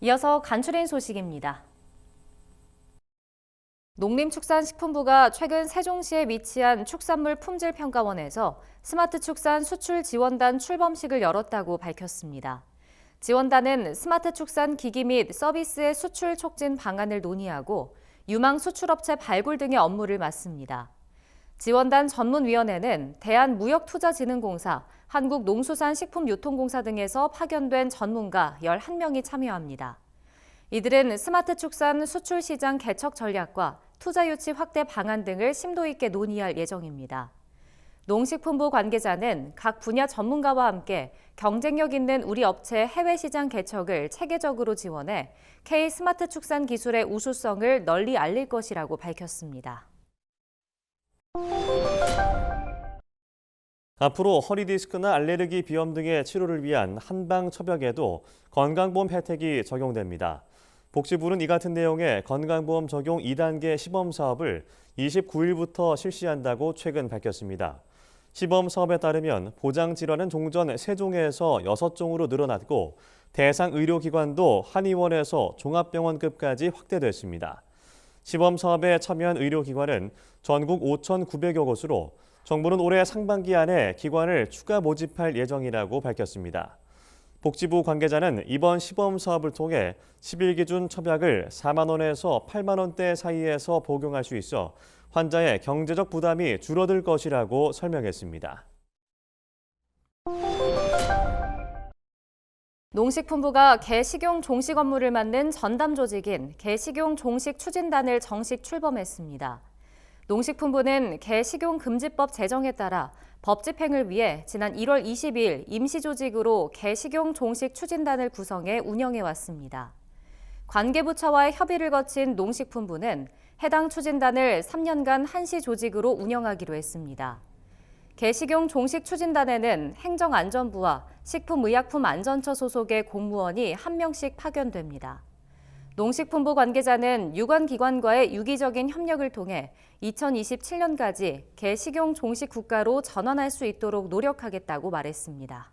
이어서 간추린 소식입니다. 농림축산식품부가 최근 세종시에 위치한 축산물 품질평가원에서 스마트 축산 수출 지원단 출범식을 열었다고 밝혔습니다. 지원단은 스마트 축산 기기 및 서비스의 수출 촉진 방안을 논의하고 유망 수출업체 발굴 등의 업무를 맡습니다. 지원단 전문위원회는 대한무역투자진흥공사, 한국농수산식품유통공사 등에서 파견된 전문가 11명이 참여합니다. 이들은 스마트 축산 수출 시장 개척 전략과 투자 유치 확대 방안 등을 심도 있게 논의할 예정입니다. 농식품부 관계자는 각 분야 전문가와 함께 경쟁력 있는 우리 업체 해외 시장 개척을 체계적으로 지원해 K 스마트 축산 기술의 우수성을 널리 알릴 것이라고 밝혔습니다. 앞으로 허리 디스크나 알레르기 비염 등의 치료를 위한 한방 처벽에도 건강보험 혜택이 적용됩니다. 복지부는 이 같은 내용의 건강보험 적용 2단계 시범 사업을 29일부터 실시한다고 최근 밝혔습니다. 시범 사업에 따르면 보장 질환은 종전 3종에서 6종으로 늘어났고 대상 의료기관도 한의원에서 종합병원급까지 확대됐습니다. 시범 사업에 참여한 의료기관은 전국 5,900여 곳으로 정부는 올해 상반기 안에 기관을 추가 모집할 예정이라고 밝혔습니다. 복지부 관계자는 이번 시범 사업을 통해 10일 기준 처약을 4만 원에서 8만 원대 사이에서 복용할 수 있어 환자의 경제적 부담이 줄어들 것이라고 설명했습니다. 농식품부가 개식용 종식 업무를 맡는 전담 조직인 개식용 종식 추진단을 정식 출범했습니다. 농식품부는 개식용 금지법 제정에 따라 법 집행을 위해 지난 1월 22일 임시조직으로 개식용 종식 추진단을 구성해 운영해 왔습니다. 관계부처와의 협의를 거친 농식품부는 해당 추진단을 3년간 한시 조직으로 운영하기로 했습니다. 개식용 종식 추진단에는 행정안전부와 식품의약품안전처 소속의 공무원이 한 명씩 파견됩니다. 농식품부 관계자는 유관 기관과의 유기적인 협력을 통해 2027년까지 개식용 종식 국가로 전환할 수 있도록 노력하겠다고 말했습니다.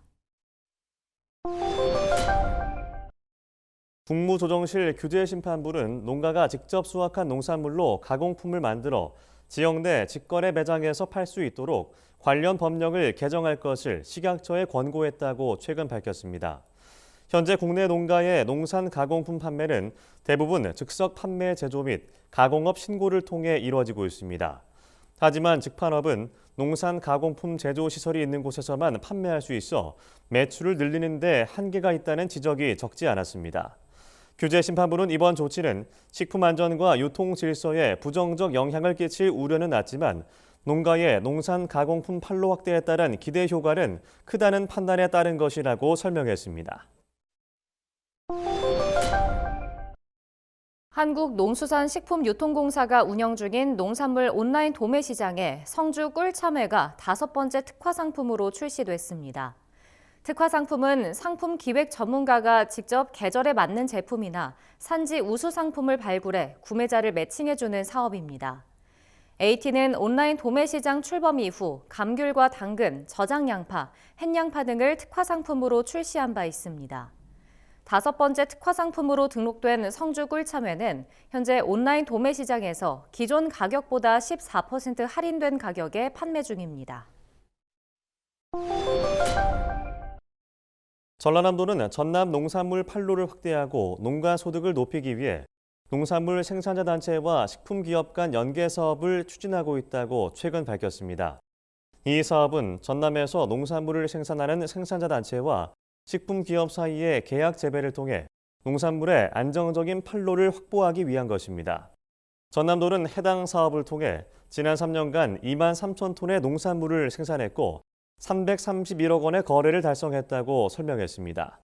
국무조정실 규제심판부는 농가가 직접 수확한 농산물로 가공품을 만들어 지역 내 직거래 매장에서 팔 수 있도록 관련 법령을 개정할 것을 식약처에 권고했다고 최근 밝혔습니다. 현재 국내 농가의 농산 가공품 판매는 대부분 즉석 판매 제조 및 가공업 신고를 통해 이루어지고 있습니다. 하지만 직판업은 농산 가공품 제조 시설이 있는 곳에서만 판매할 수 있어 매출을 늘리는 데 한계가 있다는 지적이 적지 않았습니다. 규제심판부는 이번 조치는 식품 안전과 유통 질서에 부정적 영향을 끼칠 우려는 낮지만 농가의 농산 가공품 판로 확대에 따른 기대 효과는 크다는 판단에 따른 것이라고 설명했습니다. 한국농수산식품유통공사가 운영 중인 농산물 온라인 도매 시장에 성주 꿀참외가 다섯 번째 특화 상품으로 출시됐습니다. 특화 상품은 상품 기획 전문가가 직접 계절에 맞는 제품이나 산지 우수 상품을 발굴해 구매자를 매칭해주는 사업입니다. AT는 온라인 도매 시장 출범 이후 감귤과 당근, 저장 양파, 햇양파 등을 특화 상품으로 출시한 바 있습니다. 다섯 번째 특화 상품으로 등록된 성주 꿀참외는 현재 온라인 도매 시장에서 기존 가격보다 14% 할인된 가격에 판매 중입니다. 전라남도는 전남 농산물 판로를 확대하고 농가 소득을 높이기 위해 농산물 생산자 단체와 식품기업 간 연계 사업을 추진하고 있다고 최근 밝혔습니다. 이 사업은 전남에서 농산물을 생산하는 생산자 단체와 식품기업 사이의 계약 재배를 통해 농산물의 안정적인 판로를 확보하기 위한 것입니다. 전남도는 해당 사업을 통해 지난 3년간 2만 3천 톤의 농산물을 생산했고 331억 원의 거래를 달성했다고 설명했습니다.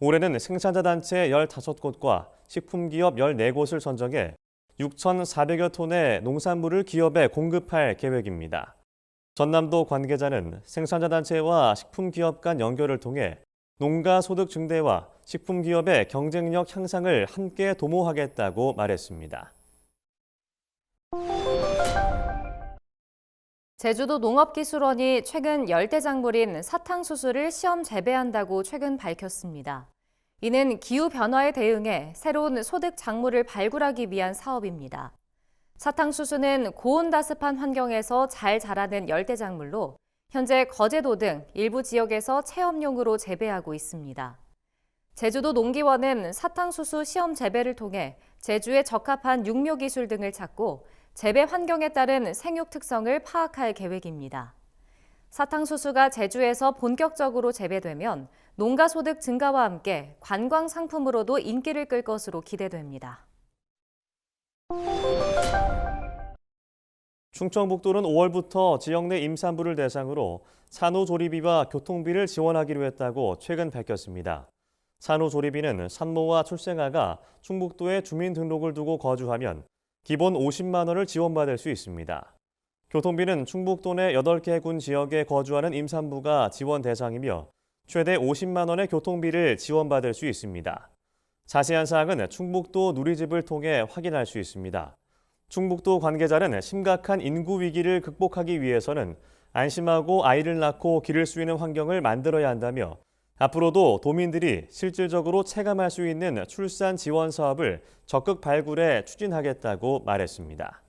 올해는 생산자 단체 15곳과 식품기업 14곳을 선정해 6,400여 톤의 농산물을 기업에 공급할 계획입니다. 전남도 관계자는 생산자 단체와 식품기업 간 연결을 통해 농가 소득 증대와 식품기업의 경쟁력 향상을 함께 도모하겠다고 말했습니다. 제주도 농업기술원이 최근 열대작물인 사탕수수를 시험 재배한다고 최근 밝혔습니다. 이는 기후 변화에 대응해 새로운 소득 작물을 발굴하기 위한 사업입니다. 사탕수수는 고온다습한 환경에서 잘 자라는 열대작물로 현재 거제도 등 일부 지역에서 체험용으로 재배하고 있습니다. 제주도 농기원은 사탕수수 시험 재배를 통해 제주에 적합한 육묘 기술 등을 찾고 재배 환경에 따른 생육 특성을 파악할 계획입니다. 사탕수수가 제주에서 본격적으로 재배되면 농가 소득 증가와 함께 관광 상품으로도 인기를 끌 것으로 기대됩니다. 충청북도는 5월부터 지역 내 임산부를 대상으로 산후조리비와 교통비를 지원하기로 했다고 최근 밝혔습니다. 산후조리비는 산모와 출생아가 충북도에 주민등록을 두고 거주하면 기본 50만 원을 지원받을 수 있습니다. 교통비는 충북도 내 8개 군 지역에 거주하는 임산부가 지원 대상이며 최대 50만 원의 교통비를 지원받을 수 있습니다. 자세한 사항은 충북도 누리집을 통해 확인할 수 있습니다. 충북도 관계자는 심각한 인구 위기를 극복하기 위해서는 안심하고 아이를 낳고 기를 수 있는 환경을 만들어야 한다며 앞으로도 도민들이 실질적으로 체감할 수 있는 출산 지원 사업을 적극 발굴해 추진하겠다고 말했습니다.